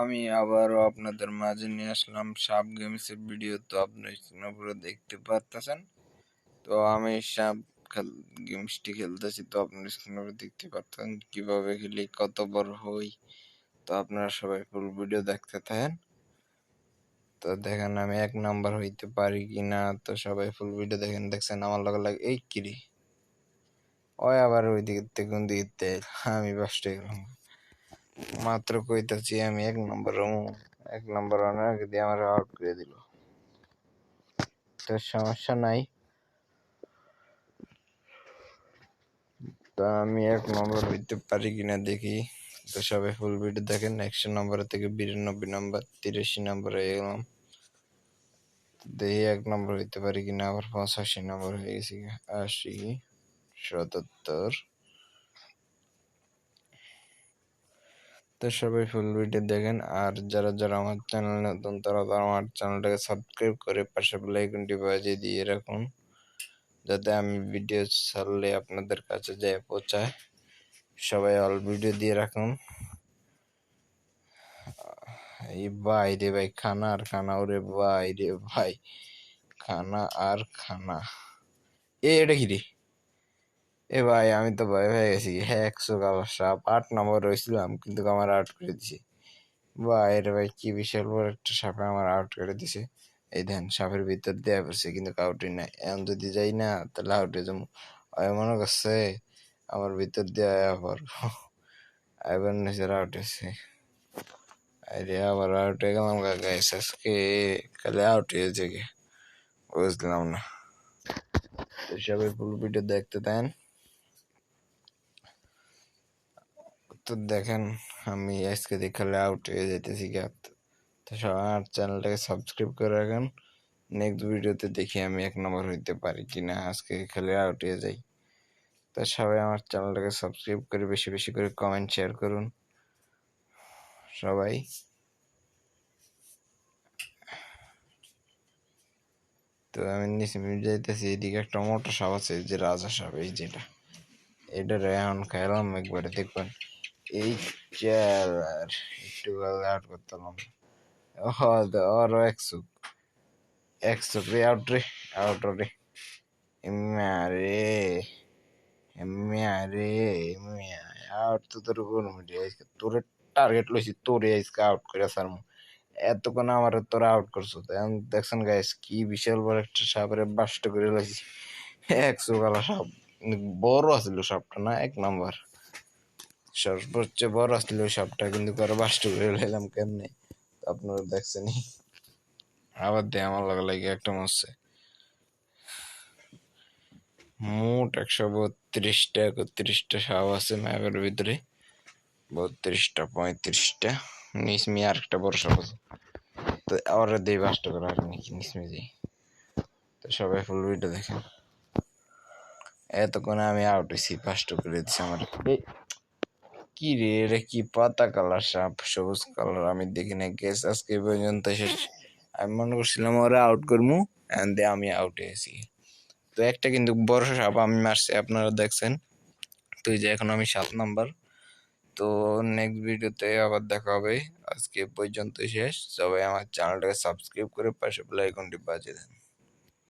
আমি আবারও আপনাদের মাঝে নিয়ে আসলাম সাপ গেমসের ভিডিও তো আপনি উপরে দেখতে পারতেছেন। তো আমি সাপ খেল গেমসটি খেলতেছি। তো আপনার স্ক্রিনের উপরে দেখতে পাচ্ছেন কীভাবে খেলি, কত বড় হই। তো আপনারা সবাই ফুল ভিডিও দেখতে থাকেন। তো দেখেন আমি এক নাম্বার হইতে পারি কি না তো সবাই ফুল ভিডিও দেখেন। দেখছেন আমার লগে লাগে, এই কিরি ওই আবার ওই দিকে থেকে কোন দিকে আমি বাসতে গেলাম মাত্র কইতাছি আমি এক নম্বর এক নম্বর অনেক দিয়ে আমার আউট করে দিল। তো সমস্যা নাই। তো আমি এক নম্বর হইতে পারি কিনা দেখি। তো সবাই ফুল ভিডিও দেখেন, একশো নম্বর থেকে বিরানব্বই নম্বর, তিরাশি নম্বর হয়ে গেলাম। দেখি এক নম্বর হইতে পারি কিনা আবার পঁচাশি নম্বর হয়ে গেছি আশি সতাত্তর তো সবাই ফুল ভিডিও দেখেন। আর যারা যারা আমার চ্যানেল নতুন, তারা তারা আমার চ্যানেলটাকে সাবস্ক্রাইব করে পাশে বেলাইকনটি বাজিয়ে দিয়ে রাখুন, যাতে আমি ভিডিও ছাড়লে আপনাদের কাছে যায় পৌঁছায়। সবাই অল ভিডিও দিয়ে রাখুন। এই ভাই রে ভাই, খানা আর খানা, ওরে ভাই রে ভাই, খানা আর খানা। এটা কি রে? এ ভাই, আমি তো ভয় হয়ে গেছি। হ্যাঁ একশো কালার সাপ। আট নম্বর রয়েছিলাম, কিন্তু আমার আউট করে দিছে। ভাই রে ভাই, কি বিশাল বড় একটা সাপে আমার আউট করে দিছে। এই ধ্যান সাপের ভিতর দেওয়া পড়ছে, কিন্তু কাউটি নাই। এখন যদি যাই না, তাহলে আউটে যাব। মনে করছে, আমার ভিতর দেওয়া আবার এবার নিজের আউট হয়েছে। আরে আবার আউট হয়ে গেলাম কাকা আজকে কালে আউট হয়েছে বুঝলাম না। সবাই ফুল ভিডিও দেখতে দেন। তো দেখেন, আমি আজকে দেখালে আউট হয়ে যেতেছি গাত তো সবাই আমার চ্যানেলটাকে সাবস্ক্রাইব করে রাখেন। নেক্সট ভিডিওতে দেখি আমি এক নম্বর হইতে পারি কিনা, আজকে খেলে আউট হয়ে যাই। তো সবাই আমার চ্যানেলটাকে সাবস্ক্রাইব করে বেশি বেশি করে কমেন্ট শেয়ার করুন। সবাই। তো আমি নিচে যাইতেছি, এদিকে একটা মোটর সাপ আছে যে রাজা সাপ, এই যেটা। এটা এখন খেলাম, একবারে দেখবেন। এই চার একটু আউট আরও একশো একশো রে আউট রে আউট রে আউট তো তোর টার্গেট লইছি তোরে আউট করে সারমু এতক্ষণ আমার তোরা আউট করছ দেখছেন গাইস কি বিশাল বড় একটা সাপের বাস্ট করে লইছি একশো কালা সাপ বড় আছিল সাপটা না এক নাম্বার সর্বোচ্চ বড় ওই সাপটা কিন্তু করে বাস্ট করে লাইলাম কেমনে? আপনারা দেখছেন আবার দিয়ে আমার লাগা লাগে একটা মাসে মোট একশো বত্রিশটা, একত্রিশটা সাপ আছে ম্যাপের ভিতরে। বত্রিশটা, পঁয়ত্রিশটা। নিসমি আর একটা বড় সাপ আছে। তো আবার দিয়ে বাস্ট করে আর নাকি নিসমি দিই। তো সবাই ফুল ভিডিও দেখেন। এতক্ষণে আমি আউট হয়েছি ফার্স্ট করে দিচ্ছি আমার। কি রে? রে কি পাতা কালার সাপ? সবুজ কালার, আমি দেখি না গেস আজকে পর্যন্ত শেষ। আমি মনে করছিলাম ওরা আউট করব অ্যান্ড আমি আউট হয়েছি তো একটা কিন্তু বড় সাপ আমি মারছি, আপনারা দেখছেন। তো যে এখন আমি সাত নাম্বার। তো নেক্সট ভিডিওতে আবার দেখা হবে। আজকে পর্যন্ত শেষ। সবাই আমার চ্যানেলটাকে সাবস্ক্রাইব করে পাশে বেল আইকনটি বাজিয়ে দেন।